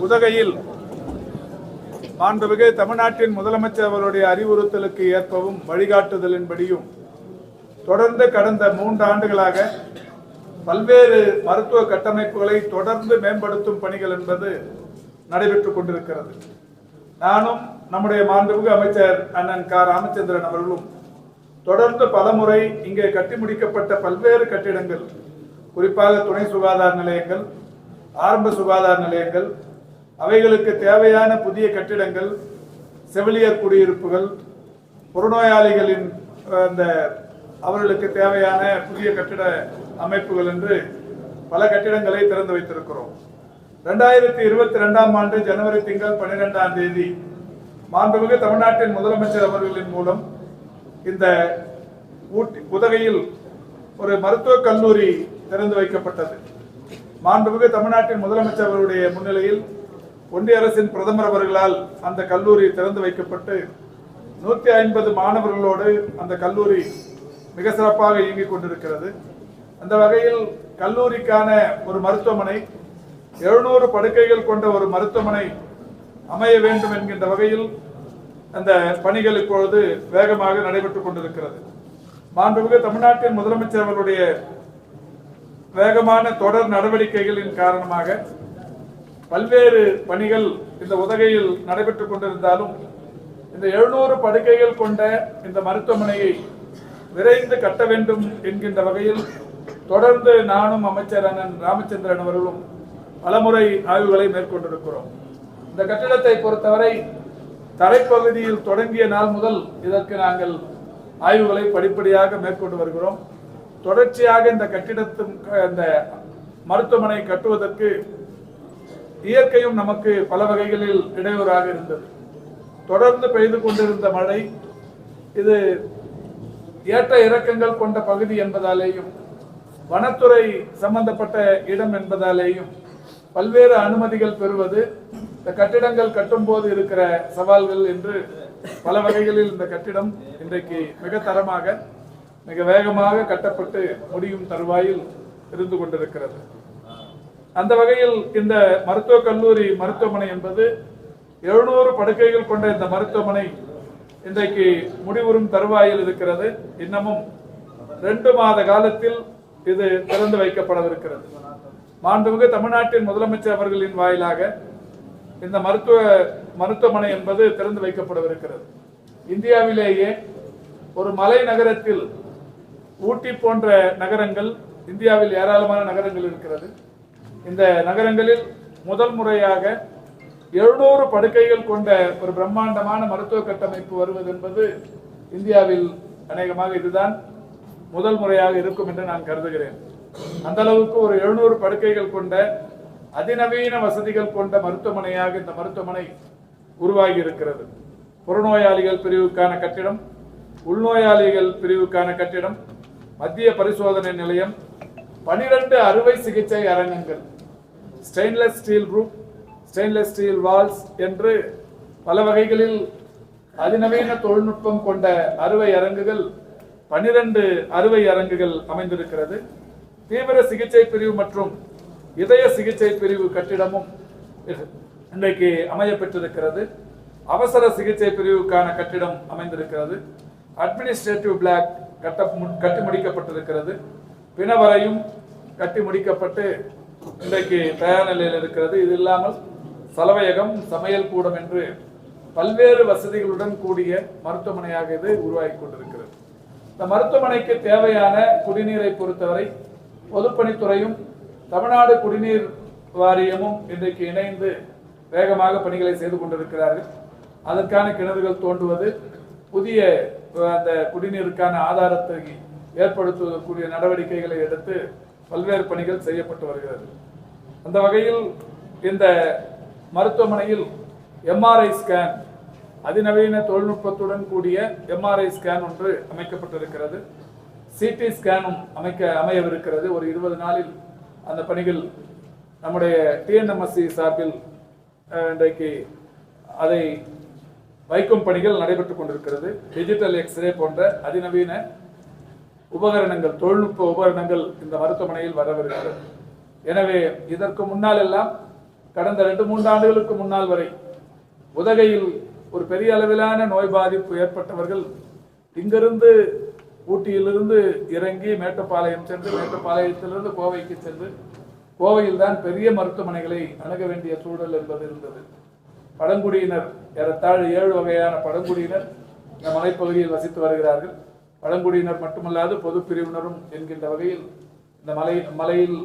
உதகையில் மாண்புமிகு தமிழ்நாட்டின் முதலமைச்சர் அவருடைய அறிவுறுத்தலுக்கு ஏற்பவும் வழிகாட்டுதலின்படியும் தொடர்ந்து கடந்த மூன்று ஆண்டுகளாக பல்வேறு மருத்துவ கட்டமைப்புகளை தொடர்ந்து மேம்படுத்தும் பணிகள் என்பது நடைபெற்றுக் கொண்டிருக்கிறது. நானும் நம்முடைய மாண்புமிகு அமைச்சர் அண்ணன் க. ராமச்சந்திரன் அவர்களும் தொடர்ந்து பலமுறை இங்கே கட்டி முடிக்கப்பட்ட பல்வேறு கட்டிடங்கள் குறிப்பாக துணை சுகாதார நிலையங்கள் ஆரம்ப சுகாதார நிலையங்கள் அவைகளுக்கு தேவையான புதிய கட்டிடங்கள் செவிலியர் குடியிருப்புகள் புறநோயாளிகளின் அந்த அவர்களுக்கு தேவையான புதிய கட்டிட அமைப்புகள் என்று பல கட்டிடங்களை திறந்து வைத்திருக்கிறோம். ரெண்டாயிரத்தி இருபத்தி ரெண்டாம் ஆண்டு ஜனவரி திங்கள் பன்னிரெண்டாம் தேதி மாண்புமிகு தமிழ்நாட்டின் முதலமைச்சர் அவர்களின் மூலம் இந்த ஊட்டி உதகையில் ஒரு மருத்துவக் கல்லூரி திறந்து வைக்கப்பட்டது. மாண்புமிகு தமிழ்நாட்டின் முதலமைச்சர் அவருடைய முன்னிலையில் ஒன்றிய அரசின் பிரதமர் அவர்களால் அந்த கல்லூரி திறந்து வைக்கப்பட்டு நூத்தி ஐம்பது மாணவர்களோடு அந்த கல்லூரி மிக சிறப்பாக இயங்கிக் கொண்டிருக்கிறது. அந்த வகையில் கல்லூரிக்கான ஒரு மருத்துவமனை எழுநூறு படுக்கைகள் கொண்ட ஒரு மருத்துவமனை அமைய வேண்டும் என்கின்ற வகையில் அந்த பணிகள் இப்பொழுது வேகமாக நடைபெற்றுக் கொண்டிருக்கிறது. மாண்புமிகு தமிழ்நாட்டின் முதலமைச்சர் அவர்களுடைய வேகமான தொடர் நடவடிக்கைகளின் காரணமாக பல்வேறு பணிகள் இந்த உதகையில் நடைபெற்றுக் கொண்டிருந்தாலும் இந்த எழுநூறு படுக்கைகள் கொண்ட இந்த மருத்துவமனையை விரைந்து கட்ட வேண்டும் என்கின்ற வகையில் தொடர்ந்து நானும் அமைச்சர் அண்ணன் ராமச்சந்திரன் அவர்களும் பலமுறை ஆய்வுகளை மேற்கொண்டிருக்கிறோம். இந்த கட்டிடத்தை பொறுத்தவரை தரைப்பகுதியில் தொடங்கிய நாள் முதல் இதற்கு நாங்கள் ஆய்வுகளை படிப்படியாக மேற்கொண்டு வருகிறோம். தொடர்ச்சியாக இந்த கட்டிடத்தின் இந்த மருத்துவமனை கட்டுவதற்கு இயற்கையும் நமக்கு பல வகைகளில் இடையூறாக இருந்தது. தொடர்ந்து பெய்து கொண்டிருந்த மழை இது ஏற்ற இறக்கங்கள் கொண்ட பகுதி என்பதாலேயும் வனத்துறை சம்பந்தப்பட்ட இடம் என்பதாலேயும் பல்வேறு அனுமதிகள் பெறுவது இந்த கட்டிடங்கள் கட்டும்போது இருக்கிற சவால்கள் என்று பல வகைகளில் இந்த கட்டிடம் இன்றைக்கு மிக தரமாக மிக வேகமாக கட்டப்பட்டு முடியும் தருவாயில் இருந்து கொண்டிருக்கிறது. அந்த வகையில் இந்த மருத்துவக் கல்லூரி மருத்துவமனை என்பது எழுநூறு படுக்கைகள் கொண்ட இந்த மருத்துவமனை இன்றைக்கு முடிவுறும் தருவாயில் இருக்கிறது. இன்னமும் ரெண்டு மாத காலத்தில் இது திறந்து வைக்கப்படவிருக்கிறது. மாண்புமிகு தமிழ்நாட்டின் முதலமைச்சர் அவர்களின் வாயிலாக இந்த மருத்துவ மருத்துவமனை என்பது திறந்து வைக்கப்படவிருக்கிறது. இந்தியாவிலேயே ஒரு மலை நகரத்தில் ஊட்டி போன்ற நகரங்கள் இந்தியாவில் ஏராளமான நகரங்கள் இருக்கிறது. இந்த நகரங்களில் முதல் முறையாக எழுநூறு படுக்கைகள் கொண்ட ஒரு பிரம்மாண்டமான மருத்துவ கட்டமைப்பு வருவது என்பது இந்தியாவில் அநேகமாக இதுதான் முதல் முறையாக இருக்கும் என்று நான் கருதுகிறேன். அந்த அளவுக்கு ஒரு எழுநூறு படுக்கைகள் கொண்ட அதிநவீன வசதிகள் கொண்ட மருத்துவமனையாக இந்த மருத்துவமனை உருவாகி இருக்கிறது புறநோயாளிகள் பிரிவுக்கான கட்டிடம் உள்நோயாளிகள் பிரிவுக்கான கட்டிடம் மத்திய பரிசோதனை நிலையம் பனிரெண்டு அறுவை சிகிச்சை அரங்கங்கள். Stainless steel roof stainless steel walls என்று பல வகைகளில் அதிநவீன தொழில்நுட்பம் கொண்ட அறுவை அரங்குகள் பனிரெண்டு அறுவை அரங்குகள் அமைந்திருக்கிறது. தீவிர சிகிச்சை பிரிவு மற்றும் இதய சிகிச்சை பிரிவு கட்டிடமும் இன்றைக்கு அமைய பெற்றிருக்கிறது அவசர சிகிச்சை பிரிவுக்கான கட்டிடம் அமைந்திருக்கிறது. அட்மினிஸ்ட்ரேட்டிவ் பிளாக் கட்ட கட்டி முடிக்கப்பட்டிருக்கிறது. பிணவரையும் கட்டி முடிக்கப்பட்டு இன்றைக்கு தயார் நிலையில் இருக்கிறது. இது இல்லாமல் சலவையகம் சமையல் கூடம் என்று பல்வேறு வசதிகளுடன் கூடிய மருத்துவமனையாக இது உருவாகி கொண்டிருக்கிறது. இந்த மருத்துவமனைக்கு தேவையான குடிநீரை பொறுத்தவரை பொதுப்பணித்துறையும் தமிழ்நாடு குடிநீர் வாரியமும் இன்றைக்கு இணைந்து வேகமாக பணிகளை செய்து கொண்டிருக்கிறார்கள். அதற்கான கிணறுகள் தோண்டுவது புதிய அந்த குடிநீருக்கான ஆதாரத்தை ஏற்படுத்துவதற்குரிய நடவடிக்கைகளை எடுத்து பல்வேறு பணிகள் செய்யப்பட்டு வருகிறது. அந்த வகையில் இந்த மருத்துவமனையில் எம்ஆர்ஐ ஸ்கேன் அதிநவீன தொழில்நுட்பத்துடன் கூடிய எம்ஆர்ஐ ஸ்கேன் ஒன்று அமைக்கப்பட்டிருக்கிறது. சிடி ஸ்கேனும் அமைக்க அமையவிருக்கிறது. ஒரு இருபது நாளில் அந்த பணிகள் நம்முடைய டிஎன்எம்எஸ்சி சார்பில் இன்றைக்கு அதை வைக்கும் பணிகள் நடைபெற்றுக் கொண்டிருக்கிறது. டிஜிட்டல் எக்ஸ்ரே போன்ற அதிநவீன உபகரணங்கள் தொழில்நுட்ப உபகரணங்கள் இந்த மருத்துவமனையில் வரவிருக்கிறது. எனவே இதற்கு முன்னால் எல்லாம் கடந்த ரெண்டு மூன்று ஆண்டுகளுக்கு முன்னால் வரை உதகையில் ஒரு பெரிய அளவிலான நோய் பாதிப்பு ஏற்பட்டவர்கள் இங்கிருந்து ஊட்டியிலிருந்து இறங்கி மேட்டுப்பாளையம் சென்று மேட்டுப்பாளையத்திலிருந்து கோவைக்கு சென்று கோவையில் தான் பெரிய மருத்துவமனைகளை அணுக வேண்டிய சூழல் என்பது இருந்தது. பழங்குடியினர் ஏறத்தாழ் ஏழு வகையான பழங்குடியினர் இந்த மலைப்பகுதியில் வசித்து வருகிறார்கள். பழங்குடியினர் மட்டுமல்லாது பொது பிரிவினரும் என்கின்ற வகையில் இந்த மலை மலையில்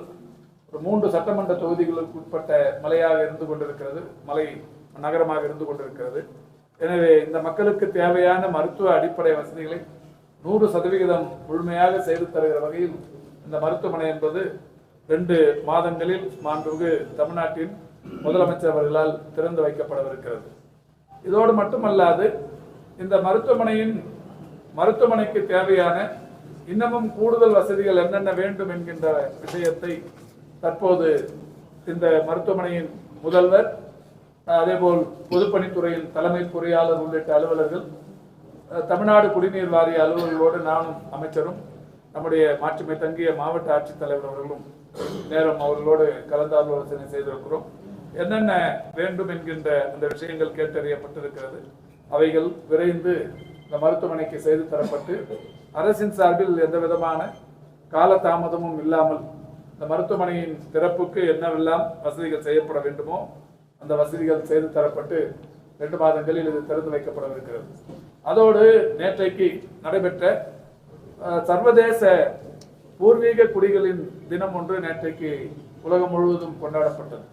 ஒரு மூன்று சட்டமன்ற தொகுதிகளுக்கு உட்பட்ட மலையாக இருந்து கொண்டிருக்கிறது. மலை நகரமாக இருந்து கொண்டிருக்கிறது. எனவே இந்த மக்களுக்கு தேவையான மருத்துவ அடிப்படை வசதிகளை நூறு சதவிகிதம் முழுமையாக செய்து தருகிற வகையில் இந்த மருத்துவமனை என்பது ரெண்டு மாதங்களில் மாண்புமிகு தமிழ்நாட்டின் முதலமைச்சர் அவர்களால் திறந்து வைக்கப்படவிருக்கிறது இதோடு மட்டுமல்லாது இந்த மருத்துவமனையின் மருத்துவமனைக்கு தேவையான இன்னமும் கூடுதல் வசதிகள் என்னென்ன வேண்டும் என்கின்ற விஷயத்தை தற்போது இந்த மருத்துவமனையின் முதல்வர் அதேபோல் பொதுப்பணித்துறையின் தலைமை பொறியாளர் உள்ளிட்ட அலுவலர்கள் தமிழ்நாடு குடிநீர் வாரிய அலுவலர்களோடு நானும் அமைச்சரும் நம்முடைய மாற்றுமை தங்கிய மாவட்ட ஆட்சித்தலைவர் அவர்களும் நேரம் அவர்களோடு கலந்தாலோசனை செய்திருக்கிறோம். என்னென்ன வேண்டும் என்கின்ற அந்த விஷயங்கள் கேட்டறியப்பட்டிருக்கிறது. அவைகள் விரைந்து இந்த மருத்துவமனைக்கு செய்து தரப்பட்டு அரசின் சார்பில் எந்த விதமான காலதாமதமும் இல்லாமல் இந்த மருத்துவமனையின் திறப்புக்கு என்னவெல்லாம் வசதிகள் செய்யப்பட வேண்டுமோ அந்த வசதிகள் செய்து தரப்பட்டு ரெண்டு மாதங்களில் இது திறந்து வைக்கப்படவிருக்கிறது. அதோடு நேற்றைக்கு நடைபெற்ற சர்வதேச பூர்வீக குடிகளின் தினம் ஒன்று நேற்றைக்கு உலகம் முழுவதும் கொண்டாடப்பட்டது.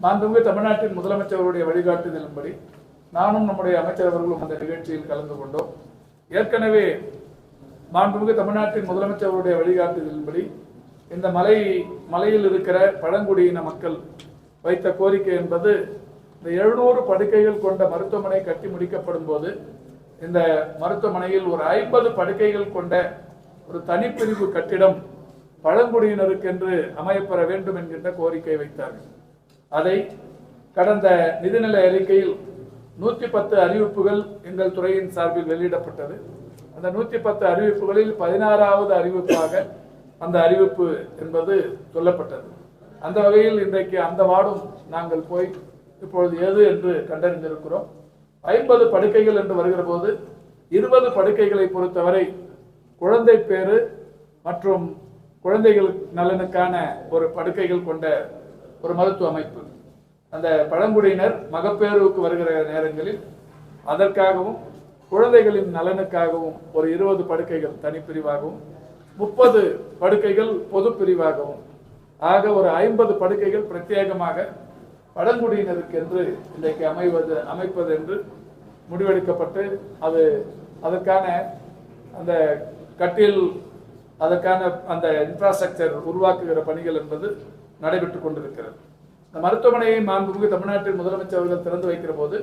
மாண்புமிகு தமிழ்நாட்டின் முதலமைச்சருடைய வழிகாட்டுதலின்படி நானும் நம்முடைய அமைச்சரவர்களும் அந்த நிகழ்ச்சியில் கலந்து கொண்டோம். ஏற்கனவே மாண்புமிகு தமிழ்நாட்டின் முதலமைச்சருடைய வழிகாட்டுதலின்படி இந்த மலை மலையில் இருக்கிற பழங்குடியின மக்கள் வைத்த கோரிக்கை என்பது இந்த எழுநூறு படுக்கைகள் கொண்ட மருத்துவமனை கட்டி முடிக்கப்படும் போது இந்த மருத்துவமனையில் ஒரு ஐம்பது படுக்கைகள் கொண்ட ஒரு தனிப்பிரிவு கட்டிடம் பழங்குடியினருக்கென்று அமையப்பெற வேண்டும் என்கின்ற கோரிக்கை வைத்தார்கள். அதை கடந்த நிதிநிலை அறிக்கையில் நூற்றி பத்து அறிவிப்புகள் எங்கள் துறையின் சார்பில் வெளியிடப்பட்டது. அந்த நூற்றி பத்து அறிவிப்புகளில் பதினாறாவது அறிவிப்பாக அந்த அறிவிப்பு என்பது சொல்லப்பட்டது. அந்த வகையில் இன்றைக்கு அந்த வார்டும் நாங்கள் போய் இப்பொழுது எது என்று கண்டறிந்திருக்கிறோம். ஐம்பது படுக்கைகள் என்று வருகிற போது இருபது படுக்கைகளை பொறுத்தவரை குழந்தை பேறு மற்றும் குழந்தைகள் நலனுக்கான ஒரு படுக்கைகள் கொண்ட ஒரு மருத்துவ அமைப்பு. அந்த பழங்குடியினர் மகப்பேறுவுக்கு வருகிற நேரங்களில் அதற்காகவும் குழந்தைகளின் நலனுக்காகவும் ஒரு இருபது படுக்கைகள் தனிப்பிரிவாகவும் முப்பது படுக்கைகள் பொது பிரிவாகவும் ஆக ஒரு ஐம்பது படுக்கைகள் பிரத்யேகமாக பழங்குடியினருக்கு என்று இன்றைக்கு அமைவது அமைப்பது என்று முடிவெடுக்கப்பட்டு அது அதற்கான அந்த கட்டில் அதற்கான அந்த இன்ஃப்ராஸ்ட்ரக்சர் உருவாக்குகிற பணிகள் என்பது நடைபெற்று கொண்டிருக்கிறது. இந்த மருத்துவமனையை மாண்புமிகு தமிழ்நாட்டின் முதலமைச்சர் அவர்கள் திறந்து வைக்கிற போது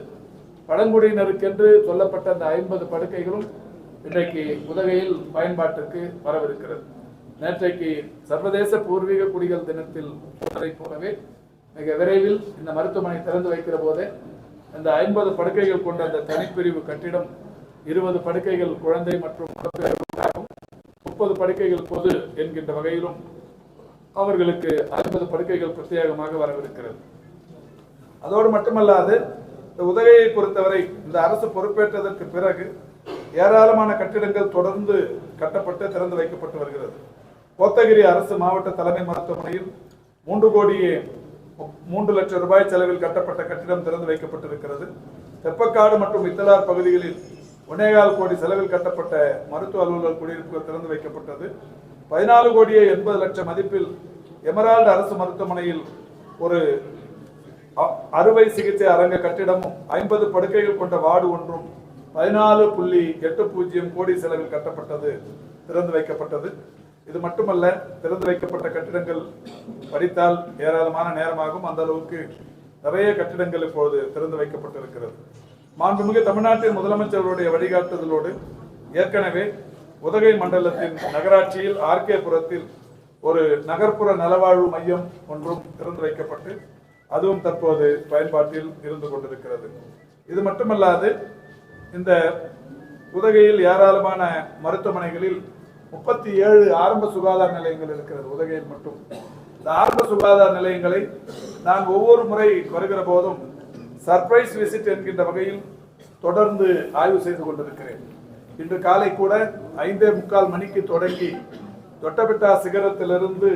பழங்குடியினருக்கென்று சொல்லப்பட்ட அந்த ஐம்பது படுக்கைகளும் இன்றைக்கு உதகையில் பயன்பாட்டிற்கு வரவிருக்கிறது. நேற்றைக்கு சர்வதேச பூர்வீக குடிகள் தினத்தில் சொன்னதை போலவே மிக விரைவில் இந்த மருத்துவமனை திறந்து வைக்கிற போதே அந்த ஐம்பது படுக்கைகள் கொண்ட அந்த தனிப்பிரிவு கட்டிடம் இருபது படுக்கைகள் குழந்தை மற்றும் முப்பது படுக்கைகள் பொது என்கின்ற வகையிலும் அவர்களுக்கு ஐம்பது படுக்கைகள் பிரத்யேகமாக வரவிருக்கிறது. அதோடு மட்டுமல்லாது இந்த உதகையை பொறுத்தவரை இந்த அரசு பொறுப்பேற்றதற்கு பிறகு ஏராளமான கட்டிடங்கள் தொடர்ந்து கட்டப்பட்டு திறந்து வைக்கப்பட்டு வருகிறது. கோத்தகிரி அரசு மாவட்ட தலைமை மருத்துவமனையில் மூன்று கோடியே மூன்று லட்சம் ரூபாய் செலவில் கட்டப்பட்ட கட்டிடம் திறந்து வைக்கப்பட்டிருக்கிறது. தெப்பக்காடு மற்றும் இத்தலார் பகுதிகளில் ஒன்னேகால் கோடி செலவில் கட்டப்பட்ட மருத்துவ அலுவலர் குடியிருப்புகள் திறந்து வைக்கப்பட்டது. பதினாலு கோடியே எண்பது லட்சம் மதிப்பில் எமரால்டு அரசு மருத்துவமனையில் ஒரு அ- அறுவை சிகிச்சை அரங்க கட்டிடமும் ஐம்பது படுக்கைகள் கொண்ட வார்டு ஒன்றும் பதினாலு புள்ளி எட்டு பூஜ்ஜியம் கோடி செலவில் கட்டப்பட்டது திறந்து வைக்கப்பட்டது. இது மட்டுமல்ல திறந்து வைக்கப்பட்ட கட்டிடங்கள் படித்தால் ஏராளமான நேரமாகும். அந்த அளவுக்கு நிறைய கட்டிடங்கள் இப்பொழுது திறந்து வைக்கப்பட்டிருக்கிறது. மாண்புமிகு தமிழ்நாட்டின் முதலமைச்சருடைய வழிகாட்டுதலோடு ஏற்கனவே உதகை மண்டலத்தின் நகராட்சியில் ஆர்கே புரத்தில் ஒரு நகர்ப்புற நலவாழ்வு மையம் ஒன்றும் திறந்து வைக்கப்பட்டு அதுவும் தற்போது பயன்பாட்டில் இருந்து கொண்டிருக்கிறது. இது மட்டுமல்லாது இந்த உதகையில் ஏராளமான மருத்துவமனைகளில் முப்பத்தி ஏழு ஆரம்ப சுகாதார நிலையங்கள் இருக்கிறது உதகையில் மட்டும். இந்த ஆரம்ப சுகாதார நிலையங்களை நான் ஒவ்வொரு முறை வருகிற போதும் சர்ப்ரைஸ் விசிட் என்கின்ற வகையில் தொடர்ந்து ஆய்வு செய்து கொண்டிருக்கிறேன். இன்று காலை கூட ஐந்தே முக்கால் மணிக்கு தொடங்கி தொட்டபெட்டா சிகரத்திலிருந்து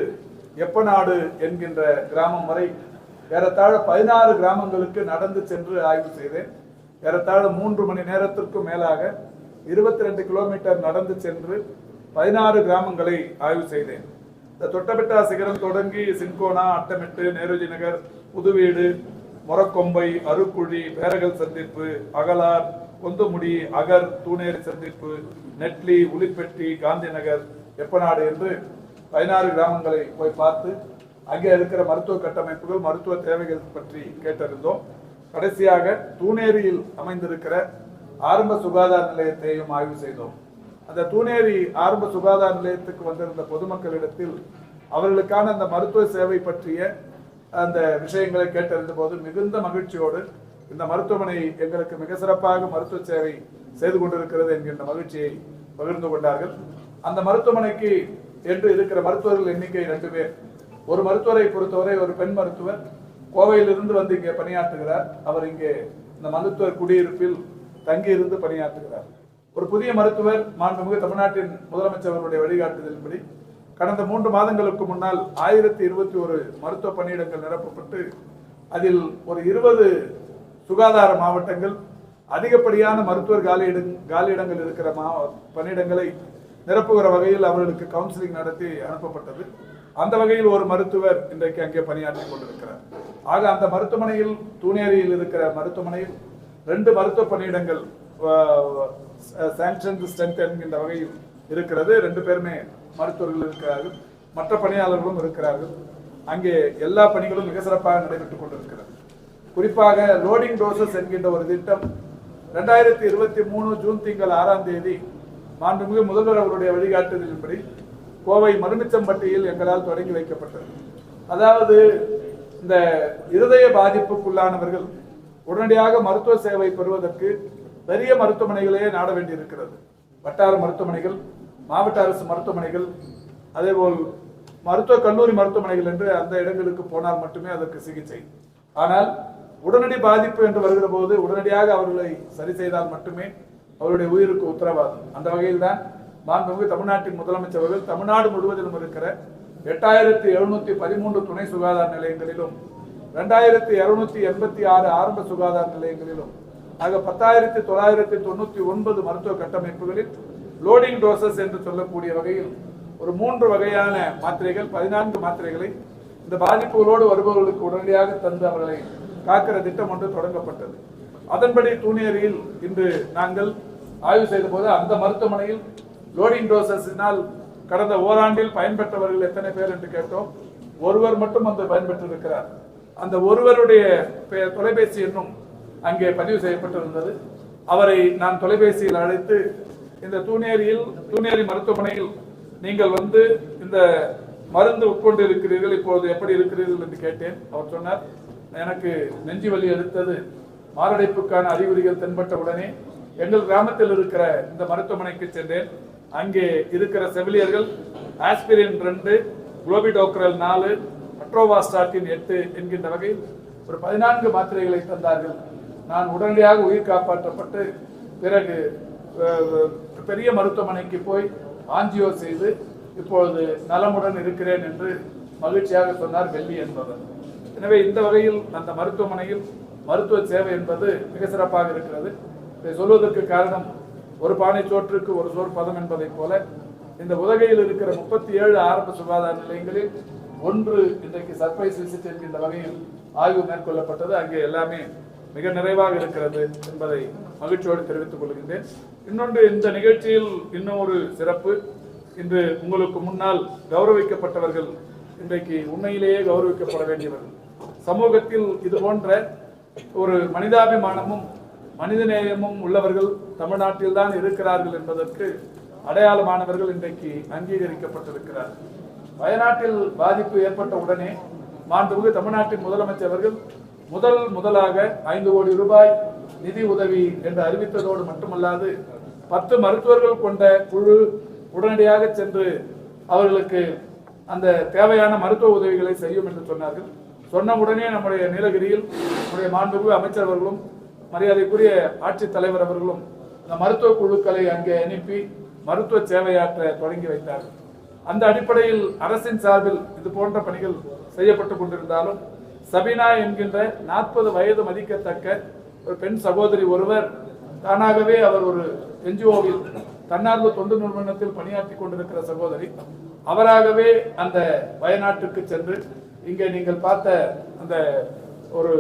எப்பநாடு என்கின்ற கிராமம் வரை ஏறத்தாழ பதினாறு கிராமங்களுக்கு நடந்து சென்று ஆய்வு செய்தேன். ஏறத்தாழ மூன்று மணி நேரத்திற்கும் மேலாக இருபத்தி ரெண்டு கிலோமீட்டர் நடந்து சென்று பதினாறு கிராமங்களை ஆய்வு செய்தேன். இந்த தொட்டபெட்டா சிகரம் தொடங்கி சின்கோனா அட்டமெட்டு நேருஜி நகர் புதுவீடு மொரக்கொம்பை அருக்குழி பேரகல் சந்திப்பு அகலார் கொந்துமுடி அகர் தூணேரி சந்திப்பு நெட்லி உளிப்பெட்டி காந்தி நகர் எப்பநாடு என்று பதினாறு கிராமங்களை போய் பார்த்து அங்கே இருக்கிற மருத்துவ கட்டமைப்புகள் மருத்துவ தேவைகள் பற்றி கேட்டறிந்தோம். கடைசியாக தூணேரியில் அமைந்திருக்கிற ஆரம்ப சுகாதார நிலையத்தையும் ஆய்வு செய்தோம். அந்த தூணேரி ஆரம்ப சுகாதார நிலையத்துக்கு வந்திருந்த பொதுமக்களிடத்தில் அவர்களுக்கான அந்த மருத்துவ சேவை பற்றிய அந்த விஷயங்களை கேட்டறிந்த போது மிகுந்த மகிழ்ச்சியோடு இந்த மருத்துவமனை எங்களுக்கு மிக சிறப்பாக மருத்துவ சேவை செய்து கொண்டிருக்கிறது என்கின்ற மகிழ்ச்சியை பகிர்ந்து கொண்டார்கள். அந்த மருத்துவமனைக்கு என்று இருக்கிற மருத்துவர்கள் எண்ணிக்கை ரெண்டு பேர். ஒரு மருத்துவரை பொறுத்தவரை ஒரு பெண் மருத்துவர் கோவையிலிருந்து வந்து இங்கே பணியாற்றுகிறார். அவர் இங்கே இந்த மருத்துவர் குடியிருப்பில் தங்கி இருந்து பணியாற்றுகிறார். ஒரு புதிய மருத்துவர் மாண்புமிகு தமிழ்நாட்டின் முதலமைச்சர் அவருடைய வழிகாட்டுதலின்படி கடந்த மூன்று மாதங்களுக்கு முன்னால் ஆயிரத்தி இருபத்தி ஒரு மருத்துவ பணியிடங்கள் நிரப்பப்பட்டு அதில் ஒரு இருபது சுகாதார மாவட்டங்கள் அதிகப்படியான மருத்துவர் காலியிட காலியிடங்கள் இருக்கிற மா பணியிடங்களை நிரப்புகிற வகையில் அவர்களுக்கு கவுன்சிலிங் நடத்தி அனுப்பப்பட்டது. அந்த வகையில் ஒரு மருத்துவர் இன்றைக்கு அங்கே பணியாற்றி கொண்டிருக்கிறார். ஆக அந்த மருத்துவமனையில் தூணேரியில் இருக்கிற மருத்துவமனையில் ரெண்டு மருத்துவ பணியிடங்கள் சாங்ஷன் ஸ்ட்ரென்த் என்கின்ற வகையில் இருக்கிறது. ரெண்டு பேருமே மருத்துவர்கள் இருக்கிறார்கள். மற்ற பணியாளர்களும் இருக்கிறார்கள். அங்கே எல்லா பணிகளும் மிக சிறப்பாக நடைபெற்றுக் கொண்டிருக்கிறது. குறிப்பாக லோடிங் டோசஸ் என்கின்ற ஒரு திட்டம் ரெண்டாயிரத்தி இருபத்தி மூணு ஜூன் திங்கள் ஆறாம் தேதி மாண்புமிகு முதல்வர் அவருடைய வழிகாட்டுதலின்படி கோவை மருமிச்சம்பட்டியில் எங்களால் தொடங்கி வைக்கப்பட்டது. அதாவது இந்த இருதய பாதிப்புக்குள்ளானவர்கள் உடனடியாக மருத்துவ சேவை பெறுவதற்கு பெரிய மருத்துவமனைகளையே நாட வேண்டியிருக்கிறது. வட்டார மருத்துவமனைகள் மாவட்ட அரசு மருத்துவமனைகள் அதேபோல் மருத்துவ கல்லூரி மருத்துவமனைகள் என்று அந்த இடங்களுக்கு போனால் மட்டுமே அதற்கு சிகிச்சை. ஆனால் உடனடி பாதிப்பு என்று வருகிற போது உடனடியாக அவர்களை சரி செய்தால் மட்டுமே அவருடைய உயிருக்கு உத்தரவாதம். அந்த வகையில் தான் மாண்புமிகு தமிழ்நாட்டின் முதலமைச்சர் அவர்கள் தமிழ்நாடு முழுவதிலும் இருக்கிற எட்டாயிரத்தி எழுநூத்தி பதிமூன்று துணை சுகாதார நிலையங்களிலும் ரெண்டாயிரத்தி இருநூத்தி எண்பத்தி ஆறு ஆரம்ப சுகாதார நிலையங்களிலும் ஆக பத்தாயிரத்தி தொள்ளாயிரத்தி தொண்ணூத்தி ஒன்பது மருத்துவ கட்டமைப்புகளில் லோடிங் டோசஸ் என்று சொல்லக்கூடிய வகையில் ஒரு மூன்று வகையான மாத்திரைகள் பதினான்கு மாத்திரைகளை இந்த பாதிப்புகளோடு வருபவர்களுக்கு உடனடியாக தந்து அவர்களை காக்கிற திட்டம் ஒன்று தொடங்கப்பட்டது. அதன்படி தூணேரியில் இன்று நாங்கள் ஆய்வு செய்த போது அந்த மருத்துவமனையில் லோடிங் டோசஸினால் கடந்த ஓராண்டில் பயன்பெற்றவர்கள் எத்தனை பேர் என்று கேட்டோம். ஒருவர் மட்டும் அந்த பயன்பெற்றிருக்கிறார். அந்த ஒருவருடைய தொலைபேசி எண்ணும் அங்கே பதிவு செய்யப்பட்டிருந்தது. அவரை நான் தொலைபேசியில் அழைத்து இந்த தூணேரியில் தூணேரி மருத்துவமனையில் நீங்கள் வந்து இந்த மருந்து உட்கொண்டு இருக்கிறீர்கள் இப்பொழுது எப்படி இருக்கிறீர்கள்? என்று கேட்டேன். அவர் சொன்னார் எனக்கு நெஞ்சு வலி எடுத்தது மாரடைப்புக்கான அறிகுறிகள் தென்பட்ட உடனே எங்கள் கிராமத்தில் இருக்கிற இந்த மருத்துவமனைக்கு சென்றேன். அங்கே இருக்கிற செவிலியர்கள் ஆஸ்பிரின் ரெண்டு குளோபிடோக்ரல் நாலு அட்ரோவாஸ்டாட்டின் எட்டு என்கின்ற வகையில் ஒரு பதினான்கு மாத்திரைகளை தந்தார்கள். நான் உடனடியாக உயிர் காப்பாற்றப்பட்டு பிறகு பெரிய மருத்துவமனைக்கு போய் ஆஞ்சியோ செய்து இப்பொழுது நலமுடன் இருக்கிறேன் என்று மகிழ்ச்சியாக சொன்னார் வெள்ளி என்பவர். எனவே இந்த வகையில் அந்த மருத்துவமனையில் மருத்துவ சேவை என்பது மிக சிறப்பாக இருக்கிறது. இதை சொல்வதற்கு காரணம் ஒரு பானை சோற்றுக்கு ஒரு சோறு பதம் என்பதைப் போல இந்த உதகையில் இருக்கிற முப்பத்தி ஏழு ஆரம்ப சுகாதார நிலையங்களில் ஒன்று இன்றைக்கு சர்ப்ரைஸ் விசிட் என்கின்ற வகையில் ஆய்வு மேற்கொள்ளப்பட்டது. அங்கே எல்லாமே மிக நிறைவாக இருக்கிறது என்பதை மகிழ்ச்சியோடு தெரிவித்துக் கொள்கின்றேன். இன்னொன்று இந்த நிகழ்ச்சியில் இன்னும் ஒரு சிறப்பு இன்று உங்களுக்கு முன்னால் கௌரவிக்கப்பட்டவர்கள் இன்றைக்கு உண்மையிலேயே கௌரவிக்கப்பட வேண்டியவர்கள். சமூகத்தில் இது போன்ற ஒரு மனிதாபிமானமும் மனிதநேயமும் உள்ளவர்கள் தமிழ்நாட்டில் தான் இருக்கிறார்கள் என்பதற்கு அடையாளமானவர்கள் இன்றைக்கு அங்கீகரிக்கப்பட்டிருக்கிறார். வயநாட்டில் பாதிப்பு ஏற்பட்ட உடனே மாண்புமிகு தமிழ்நாட்டின் முதலமைச்சர் அவர்கள் முதல் முதலாக ஐந்து கோடி ரூபாய் நிதி உதவி என்று அறிவித்ததோடு மட்டுமல்லாது பத்து மருத்துவர்கள் கொண்ட குழு உடனடியாக சென்று அவர்களுக்கு அந்த தேவையான மருத்துவ உதவிகளை செய்யும் என்று சொன்னார்கள். சொன்ன உடனே நம்முடைய நீலகிரியில் நம்முடைய மாண்புமிகு அமைச்சர் அவர்களும் மரியாதைக்குரிய ஆட்சித் தலைவர் அவர்களும் இந்த மருத்துவ குழுக்களை அங்கே அனுப்பி மருத்துவ சேவையாற்ற தொடங்கி வைத்தார்கள் அந்த அடிப்படையில் அரசின் சார்பில் இது போன்ற பணிகள் செய்யப்பட்டு கொண்டிருந்தாலும் சபினா என்கின்ற நாற்பது வயது மதிக்கத்தக்க ஒரு பெண் சகோதரி ஒருவர் தானாகவே அவர் ஒரு என்ஜிஓவில் தன்னார்வ தொண்டு நிறுவனத்தில் பணியாற்றி கொண்டிருக்கிற சகோதரி அவராகவே அந்த வயநாட்டுக்கு சென்று இங்கே நீங்கள் பார்த்த அந்த ஒரு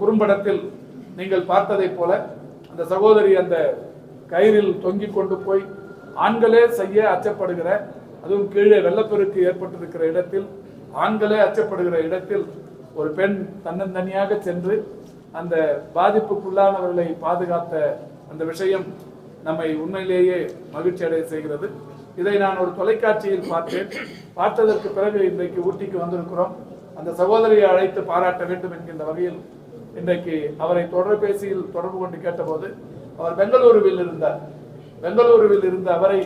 குறும்படத்தில் நீங்கள் பார்த்ததைப் போல அந்த சகோதரி அந்த கயிறில் தொங்கி கொண்டு போய் ஆண்களே செய்ய அச்சப்படுகிற அதுவும் கீழே வெள்ளப்பெருக்கு ஏற்பட்டிருக்கிற இடத்தில் ஆண்களே அச்சப்படுகிற இடத்தில் ஒரு பெண் தன்னந்தனியாக சென்று அந்த பாதிப்புக்குள்ளானவர்களை பாதுகாத்த அந்த விஷயம் நம்மை உண்மையிலேயே மகிழ்ச்சி அடைய செய்கிறது. இதை நான் ஒரு தொலைக்காட்சியில் பார்த்தேன். பார்த்ததற்கு பிறகு இன்றைக்கு ஊட்டிக்கு வந்திருக்கிறோம். அந்த சகோதரியை அழைத்து பாராட்ட வேண்டும் என்கின்ற வகையில் இன்றைக்கு அவரை தொடர்பேசியில் தொடர்பு கொண்டு கேட்டபோது அவர் பெங்களூருவில் இருந்தார். பெங்களூருவில் இருந்த அவரை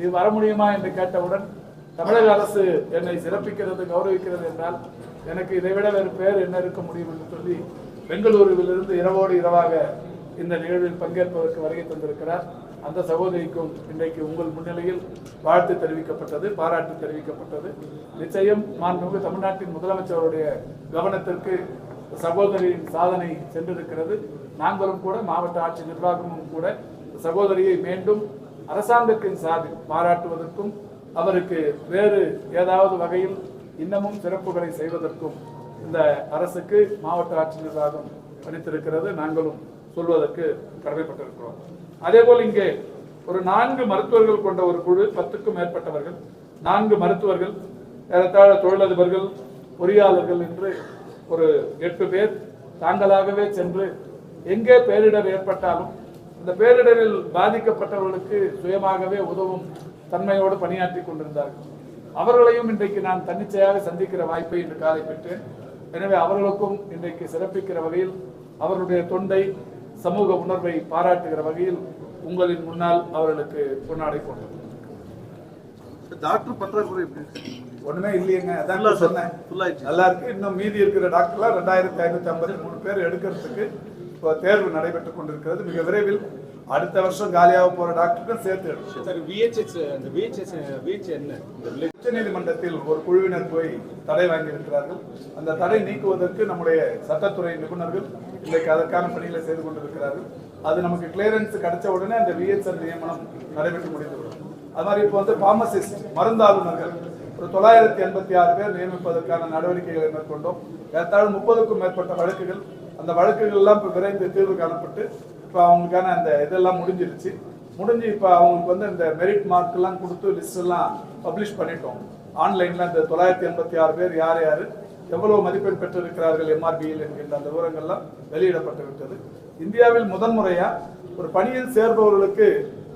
இது வர முடியுமா என்று கேட்டவுடன் தமிழக அரசு என்னை சிறப்பிக்கிறது கௌரவிக்கிறது என்றால் எனக்கு இதைவிட வேறு பேர் என்ன இருக்க முடியும்? என்று சொல்லி பெங்களூருவில் இருந்து இரவோடு இரவாக இந்த நிகழ்வில் பங்கேற்பதற்கு வருகை தந்திருக்கிறார். அந்த சகோதரிக்கும் இன்றைக்கு உங்கள் முன்னிலையில் வாழ்த்து தெரிவிக்கப்பட்டது பாராட்டு தெரிவிக்கப்பட்டது. நிச்சயம் மாண்புமிகு தமிழ்நாட்டின் முதலமைச்சருடைய கவனத்திற்கு சகோதரியின் சாதனை சென்றிருக்கிறது. நாங்களும் கூட மாவட்ட ஆட்சி நிர்வாகமும் கூட சகோதரியை மீண்டும் அரசாங்கத்தின் சார்பில் பாராட்டுவதற்கும் அவருக்கு வேறு ஏதாவது வகையில் இன்னமும் சிறப்புகளை செய்வதற்கும் இந்த அரசுக்கு மாவட்ட ஆட்சி நிர்வாகம் அளித்திருக்கிறது நாங்களும் சொல்வதற்கு கடமைப்பட்டிருக்கிறோம். அதே போல் இங்கே ஒரு நான்கு மருத்துவர்கள் கொண்ட ஒரு குழு பத்துக்கும் மேற்பட்டவர்கள் நான்கு மருத்துவர்கள் ஏறத்தாழ தொழிலதிபர்கள் பொறியாளர்கள் என்று ஒரு எட்டு பேர் தாங்களாகவே சென்று எங்கே பேரிடர் ஏற்பட்டாலும் இந்த பேரிடரில் பாதிக்கப்பட்டவர்களுக்கு சுயமாகவே உதவும் தன்மையோடு பணியாற்றி கொண்டிருந்தார்கள். அவர்களையும் இன்றைக்கு நான் தன்னிச்சையாக சந்திக்கிற வாய்ப்பை இன்று காலை பெற்றேன். எனவே அவர்களுக்கும் இன்றைக்கு சிறப்பிக்கிற வகையில் அவருடைய தொண்டை சமூக உணர்வை பாராட்டுகிற வகையில் உங்களின் முன்னால் அவர்களுக்கு பொன்னாடை கொண்டது டாக்டர் பற்றாக்குறை? ஒண்ணுமே இல்லையேங்க அதான் சொன்னேன். நல்லா இருக்கு இன்னும் மீதி இருக்கிற டாக்டர்லாம் ரெண்டாயிரத்தி ஐநூத்தி ஐம்பத்தி மூணு பேர் எடுக்கிறதுக்கு இப்போ தேர்வு நடைபெற்றுக் கொண்டிருக்கிறது. மிக விரைவில் அடுத்த வருஷம் காலியாக போற டாக்டருக்கும் சேர்த்து சார் விஹெச்எஸ் அந்த விஹெச்எஸ் விஹெச் என்ன? இந்த வில்லேஜ் உச்சநீதிமன்றத்தில் ஒரு குழுவினர் போய் தடை வாங்கி இருக்கிறார்கள் அந்த தடை நீக்குவதற்கு நம்முடைய சட்டத்துறை நிபுணர்கள் இன்றைக்கு அதற்கான பணிகளை செய்து கொண்டிருக்கிறார்கள். அது நமக்கு கிளியரன்ஸ் கிடைச்ச உடனே அந்த விஹெச்எல் நியமனம் நடைபெற்று முடிந்துவிடும் அது மாதிரி இப்போ வந்து பார்மசிஸ்ட் மருந்தாளுநர்கள் ஒரு தொள்ளாயிரத்தி எண்பத்தி ஆறு பேர் நியமிப்பதற்கான நடவடிக்கைகளை மேற்கொண்டோம். ஏற்றாலும் முப்பதுக்கும் மேற்பட்ட வழக்குகள். அந்த வழக்குகள் எல்லாம் இப்போ விரைந்து தீர்வு காணப்பட்டு இப்போ அவங்களுக்கான அந்த இதெல்லாம் முடிஞ்சிருச்சு. முடிஞ்சு இப்போ அவங்களுக்கு வந்து இந்த மெரிட் மார்க்லாம் கொடுத்து லிஸ்ட் எல்லாம் பப்ளிஷ் பண்ணிட்டோம். ஆன்லைன்ல இந்த தொள்ளாயிரத்தி எண்பத்தி ஆறு பேர் யார் யார் எவ்வளவு மதிப்பெண் பெற்றிருக்கிறார்கள் எம்ஆர்பியில் என்கின்ற அந்த விவரங்கள்லாம் வெளியிடப்பட்டுவிட்டது. இந்தியாவில் முதன்முறையா ஒரு பணியில் சேர்பவர்களுக்கு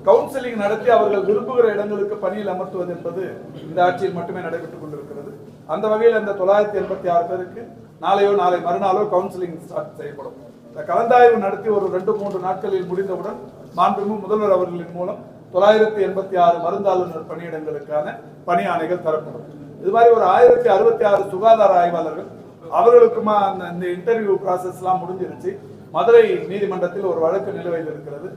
கவுன்சிலிங் நடத்தி அவர்கள் விரும்புகிற இடங்களுக்கு பணியில் அமர்த்துவது என்பது இந்த ஆட்சியில் மட்டுமே நடைபெற்றுக் கொண்டிருக்கிறது. அந்த வகையில் அந்த தொள்ளாயிரத்தி எண்பத்தி ஆறு பேருக்கு நாளையோ நாளை மறுநாளோ கவுன்சிலிங் ஸ்டார்ட் செய்யப்படும். இந்த கலந்தாய்வு நடத்தி ஒரு ரெண்டு மூன்று நாட்களில் முடிந்தவுடன் மாண்புமிகு முதல்வர் அவர்களின் மூலம் தொள்ளாயிரத்தி எண்பத்தி ஆறு மருந்தாளுநர் பணியிடங்களுக்கான பணி ஆணைகள் தரப்படும். இது மாதிரி ஒரு ஆயிரத்தி அறுபத்தி ஆறு சுகாதார ஆய்வாளர்கள் அவர்களுக்குமா அந்த இந்த இன்டர்வியூ ப்ராசஸ் எல்லாம் முடிஞ்சிருச்சு. மதுரை நீதிமன்றத்தில் ஒரு வழக்கு நிலுவையில் இருக்கிறது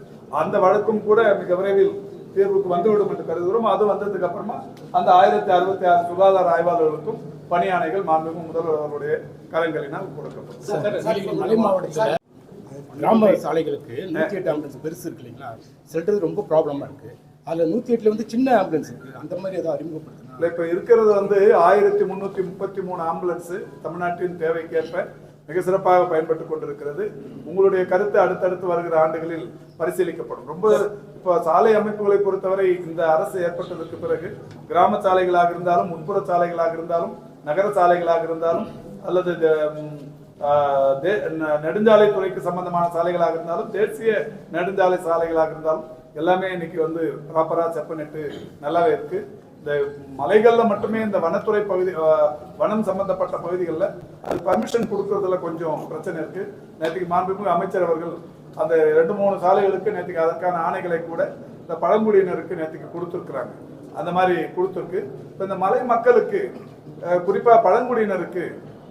அந்த வழக்கும் கூட மிக விரைவில் தீர்வுக்கு வந்துவிடும் என்று கருதுகிறோம். அது வந்ததுக்கு அப்புறமா அந்த ஆயிரத்தி அறுபத்தி ஆறு சுகாதார ஆய்வாளர்களுக்கும் பணி ஆணைகள் மாண்புமிகு முதல்வர் அவருடைய கரங்களினால் கொடுக்கப்படும் கிராம சாலைகளுக்கு நூற்றி எட்டு ஆம்புலன்ஸ் பெருசு இருக்கு இல்லைங்களா? சிலது ரொம்ப ப்ராப்ளமாக இருக்கு. அதில் நூற்றி எட்டில் வந்து சின்ன ஆம்புலன்ஸ் இருக்கு. அந்த மாதிரி ஏதாவது அறிமுகப்படுத்தினா இல்லை இப்போ இருக்கிறது வந்து ஆயிரத்தி முந்நூற்றி முப்பத்தி மூணு ஆம்புலன்ஸு தமிழ்நாட்டின் தேவைக்கேற்ப மிக சிறப்பாக பயன்பட்டு கொண்டிருக்கிறது. உங்களுடைய கருத்து அடுத்தடுத்து வருகிற ஆண்டுகளில் பரிசீலிக்கப்படும். ரொம்ப இப்போ சாலை அமைப்புகளை பொறுத்தவரை இந்த அரசு ஏற்பட்டதற்கு பிறகு கிராம சாலைகளாக இருந்தாலும் உட்புற சாலைகளாக இருந்தாலும் நகர சாலைகளாக இருந்தாலும் அல்லது நெடுஞ்சாலை துறைக்கு தே- சம்பந்தமான சாலைகளாக இருந்தாலும் தேசிய நெடுஞ்சாலை சாலைகளாக இருந்தாலும் எல்லாமே இன்னைக்கு வந்து ப்ராப்பராக செப்பனிட்டு நல்லாவே இருக்குது இந்த மலைகளில் மட்டுமே இந்த வனத்துறை பகுதி வனம் சம்பந்தப்பட்ட பகுதிகளில் அது பர்மிஷன் கொடுக்கறதுல கொஞ்சம் பிரச்சனை இருக்கு. நேற்றுக்கு மாண்புமிகு அமைச்சர் அவர்கள் அந்த ரெண்டு மூணு சாலைகளுக்கு நேற்றுக்கு அதற்கான ஆணைகளை கூட இந்த பழங்குடியினருக்கு நேற்றுக்கு கொடுத்துருக்குறாங்க. அந்த மாதிரி கொடுத்துருக்கு. இப்போ இந்த மலை மக்களுக்கு குறிப்பாக பழங்குடியினருக்கு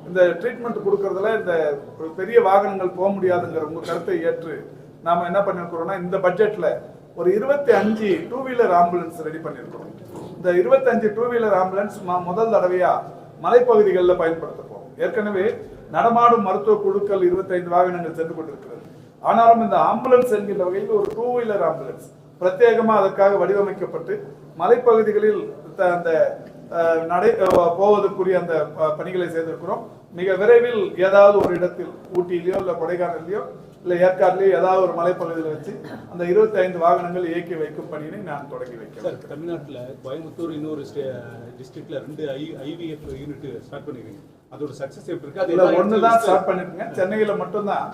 இந்த ட்ரீட்மெண்ட் கொடுக்கறதுல இந்த ஒரு பெரிய வாகனங்கள் போக முடியாதுங்கிற உங்கள் கருத்தை ஏற்று நாம என்ன பண்ணியிருக்கிறோம்னா இந்த பட்ஜெட்டில் ஒரு இருபத்தி அஞ்சு டூ வீலர் ஆம்புலன்ஸ் ரெடி பண்ணியிருக்கிறோம் இந்த இருபத்தஞ்சு டூ வீலர் ஆம்புலன்ஸ் முதல் தடவையா மலைப்பகுதிகளில் பயன்படுத்த போறோம் ஏற்கனவே நடமாடும் மருத்துவ குழுக்கள் இருபத்தைந்து வாகனங்கள் சென்று கொண்டிருக்கிறது. ஆனாலும் இந்த ஆம்புலன்ஸ் என்கின்ற வகையில் ஒரு டூ வீலர் ஆம்புலன்ஸ் பிரத்யேகமாக அதற்காக வடிவமைக்கப்பட்டு மலைப்பகுதிகளில் த- அந்த நடை போவதற்குரிய அந்த பணிகளை செய்திருக்கிறோம். மிக விரைவில் ஏதாவது ஒரு இடத்தில் ஊட்டியிலேயோ இல்லை கொடைக்கானல்லையோ இல்ல ஏற்காடுலயோ ஏதாவது ஒரு மலைப்பகுதியில் வச்சு அந்த 25 வாகனங்கள் இயக்கி வைக்கும் பணியினை நான் தொடங்கி வைக்கிறேன். சார் தமிழ்நாட்டுல கோயம்புத்தூர் இன்னொரு டிஸ்ட்ரிக்ட்ல ரெண்டு ஐ ஐவிஎஃப் யூனிட் ஸ்டார்ட் பண்ணிருக்கீங்க. அதோட சக்சஸ் எப்படி இருக்கு? அது இதுல எல்லா ஒண்ணுதான் இடத்துலயும் ஸ்டார்ட் பண்ணிருக்கீங்க சென்னையில மட்டும்தான்.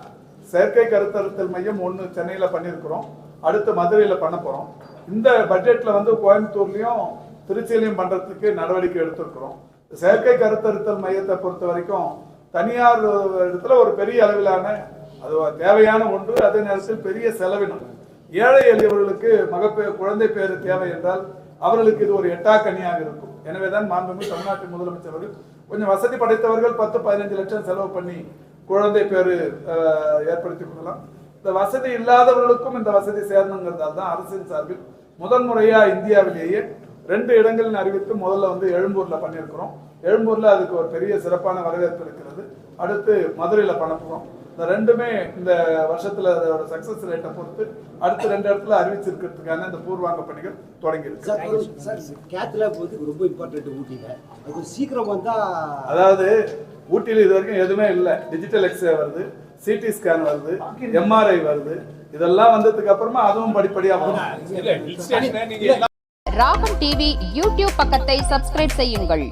செயற்கை கருத்தறுத்தல் மையம் ஒண்ணு சென்னையில பண்ணியிருக்கிறோம். அடுத்து மதுரையில பண்ண போறோம். இந்த பட்ஜெட்ல வந்து கோயம்புத்தூர்லயும் திருச்சியிலையும் பண்றதுக்கு நடவடிக்கை எடுத்திருக்கிறோம். செயற்கை கருத்தறுத்தல் மையத்தை பொறுத்த வரைக்கும் தனியார் இடத்துல ஒரு பெரிய அளவிலான அது தேவையான ஒன்று அதே நேரத்தில் பெரிய செலவினம். ஏழை எளியவர்களுக்கு மகப்பே குழந்தை பேர் தேவை என்றால் அவர்களுக்கு இது ஒரு எட்டாக்கனியாக இருக்கும். எனவேதான் மாண்புமிகு தமிழ்நாட்டு முதலமைச்சர் அவர்கள் கொஞ்சம் வசதி படைத்தவர்கள் பத்து பதினஞ்சு லட்சம் செலவு பண்ணி குழந்தை பேரு ஏற்படுத்தி கொள்ளலாம். இந்த வசதி இல்லாதவர்களுக்கும் இந்த வசதி சேரணுங்கிறதால தான் அரசின் சார்பில் முதன்முறையா இந்தியாவிலேயே ரெண்டு இடங்களில் அறிவித்து முதல்ல வந்து எழும்பூர்ல பண்ணியிருக்கிறோம். எழும்பூர்ல அதுக்கு ஒரு பெரிய சிறப்பான வரவேற்பு இருக்கிறது. அடுத்து மதுரையில பண்ண போகிறோம் இந்த ரெண்டுமே இந்த வருஷத்துல அதோட சக்சஸ் ரேட்டை பொறுத்து அடுத்த ரெண்டு இடத்துல அறிவிச்சிருக்கிறதுக்கான இந்த பூர்வாங்க பணிகள் தொடங்கி இருக்கு சார் வந்து ரொம்ப இம்பார்ட்டன்ட் ஊட்டியில். அது கொஞ்சம் சீக்கிரம் வந்தா அதாவது ஊட்டியில் இது வரைக்கும் எதுவுமே இல்லை. டிஜிட்டல் எக்ஸ்ரே வருது சிடி ஸ்கேன் வருது எம்ஆர்ஐ வருது. இதெல்லாம் வந்ததுக்கு அப்புறமா அதுவும் படிப்படியா வரும் இல்ல, hill station அ நீங்க ராகம் டிவி யூடியூப் பக்கத்தை சப்ஸ்கிரைப் செய்யுங்கள்.